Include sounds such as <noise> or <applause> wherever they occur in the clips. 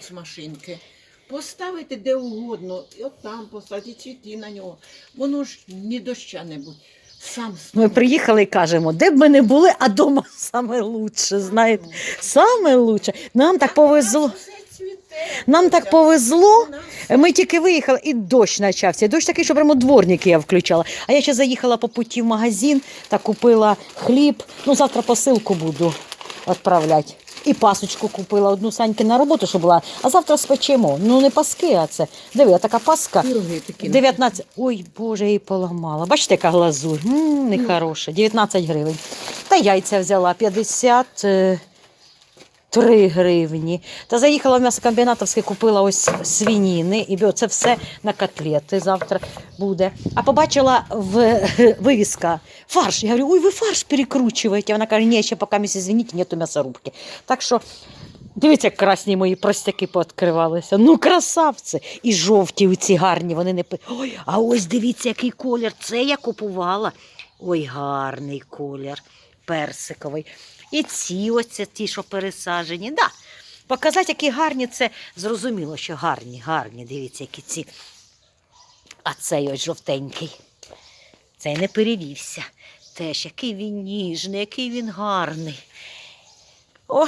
з машинки. Поставити де угодно, і от там поставити цвіти на нього. Воно ж ні доща не буде. Сам Ми приїхали і кажемо, де б ми не були, а вдома <laughs> саме лучше, знаєте. Саме лучше. Нам так повезло. Нам так повезло. Ми тільки виїхали, і дощ почався. Дощ такий, що прямо дворники я включала. А я ще заїхала по путі в магазин та купила хліб. Ну, завтра посилку буду відправляти. І пасочку купила одну саньки на роботу, що була, а завтра спечемо. Ну не паски, а це. Диви, а така паска. пироги такі. 19. Ой, Боже, її поламала. Бачите, яка глазурь? М, нехороша. 19 гривень. Та яйця взяла 53 гривні. Та заїхала в м'ясокомбінатовське, купила ось свініни. І це все на котлети завтра буде. А побачила в <laughs> вивіска фарш. Я говорю, ой, ви фарш перекручуєте. Вона каже, ні, ще поки місяць, извините, нету м'ясорубки. Так що Дивіться, як красні мої простяки пооткривалися. Ну, красавці. І жовті ці гарні, вони не Ой, а ось дивіться, який колір. Це я купувала. Ой, гарний колір, персиковий. І ці ось ті, що пересаджені. Да. Показати, які гарні, це зрозуміло, що гарні, гарні. Дивіться, які ці. А цей ось жовтенький. Цей не перевівся. Теж який він ніжний, який він гарний. О,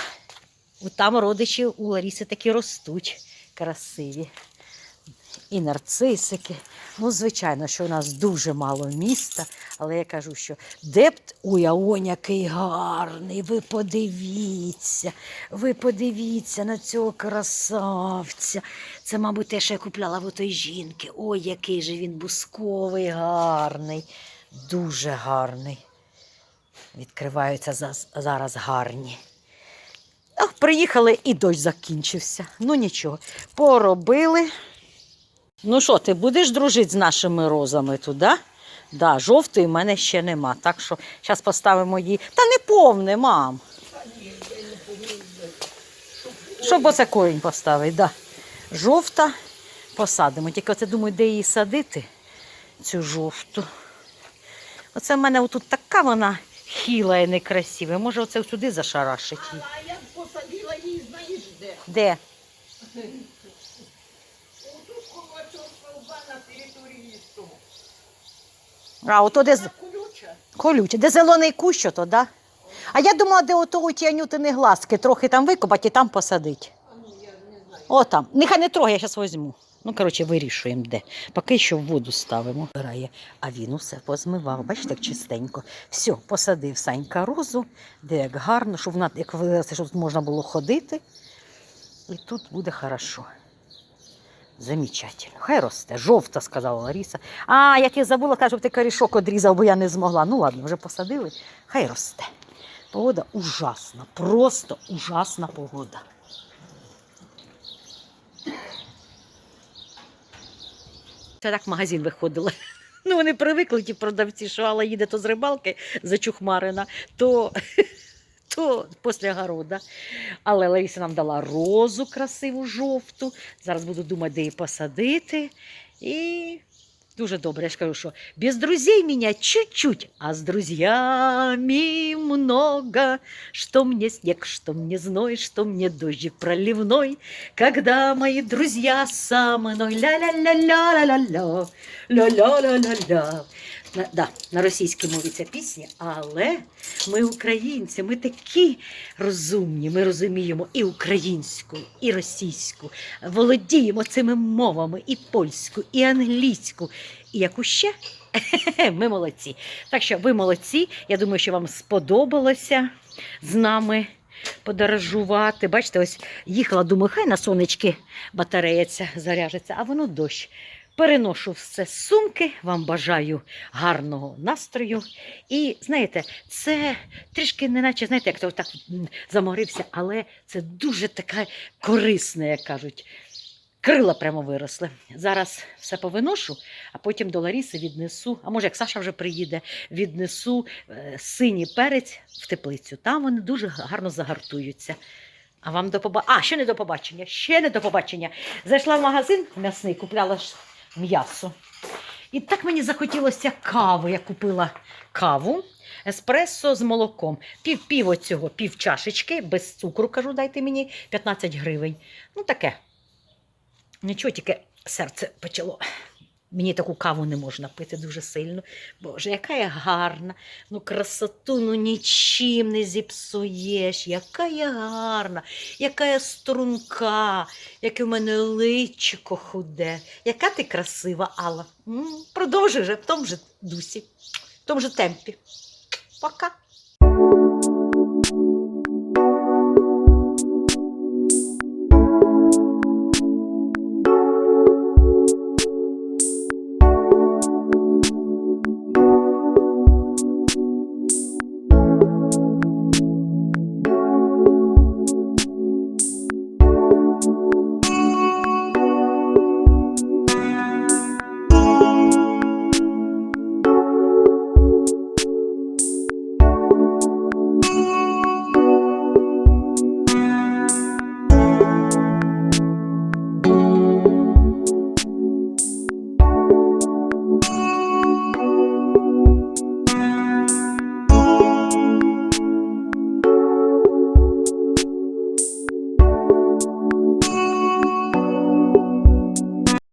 Там родичі у Ларіси такі ростуть красиві. І нарцисики. Ну, звичайно, що у нас дуже мало міста, але я кажу, що де б а он який гарний. Ви подивіться, ви подивіться на цього красавця. Це, мабуть, те, що я купляла в отої жінки. Ой, який же він бусковий, гарний, дуже гарний. Відкриваються зараз гарні. Приїхали і дощ закінчився. Ну нічого, поробили. Ну що, ти будеш дружити з нашими розами туди? Да, жовтої в мене ще нема. Так що зараз поставимо її. Та не повне, мам. Щоб оце корінь поставити, да. Жовта посадимо. Тільки оце думаю, де її садити, цю жовту. Оце в мене отут така вона хіла і некрасива. Може, оце сюди зашарашить її. А я посадила її, знаєш де? Де? Отут коло цього стовба на території лісу. А, ото де з- колюча. колюче, де зелений кущ, ото, да? А я думала, де ото у ті анютини глазки, трохи там викопати і там посадити. А ну я не знаю. О, там. Нехай не трогай, я зараз візьму. Ну, коротше, вирішуємо де. Поки що в воду ставимо. А він усе позмивав. Бачите, як чистенько. Все, посадив Санька розу, де як гарно, щоб вона, як щоб тут можна було ходити. І тут буде хорошо. Замечательно. Хай росте. Жовта, сказала Лариса. А, як я забула, щоб ти корішок одрізав, бо я не змогла. Ну ладно, вже посадили. Хай росте. Погода ужасна, просто ужасна погода. Це так в магазин виходила. Ну, вони привикли, ті продавці, що Алла їде то з рибалки зачухмарена, то, то після города. Але Лариса нам дала розу красиву жовту. Зараз буду думати, де її посадити. І дуже добре. Я ж кажу, що без друзей меня чуть-чуть, а с друзьями много. Что мне снег, что мне зной, что мне дождик проливной. Когда мои друзья со мной ля-ля-ля-ля-ля-ля, ля-ля-ля-ля-ля. На, да, на російській мові ця пісня, але ми українці, ми такі розумні, ми розуміємо і українську, і російську, володіємо цими мовами, і польську, і англійську, і яку ще? <laughs> Ми молодці. Так що ви молодці. Я думаю, що вам сподобалося з нами подорожувати. Бачите, ось їхала, думаю, хай на сонечки батарея заряжеться, а воно дощ. Переношу все з сумки, вам бажаю гарного настрою. І знаєте, це трішки не наче, знаєте, як то так заморився, але це дуже таке корисне, як кажуть. Крила прямо виросли. Зараз все повиношу, а потім до Ларіси віднесу. А може, як Саша вже приїде, віднесу е, синій перець в теплицю. Там вони дуже гарно загартуються. А вам до побачення. А, ще не до побачення, ще не до побачення. Зайшла в магазин м'ясний, купляла м'ясо. І так мені захотілося кави. Я купила каву. Еспресо з молоком. Пів пів оцього, пів чашечки, без цукру, кажу, дайте мені 15 гривень. Ну таке. Нічого, тільки серце почало. Мені таку каву не можна пити дуже сильно. Боже, яка я гарна. Ну, красоту ну нічим не зіпсуєш. Яка я гарна, яка я струнка, яке в мене личико худе. Яка ти красива, Алла. Продовжуй вже в тому же дусі, в тому же темпі. Пока.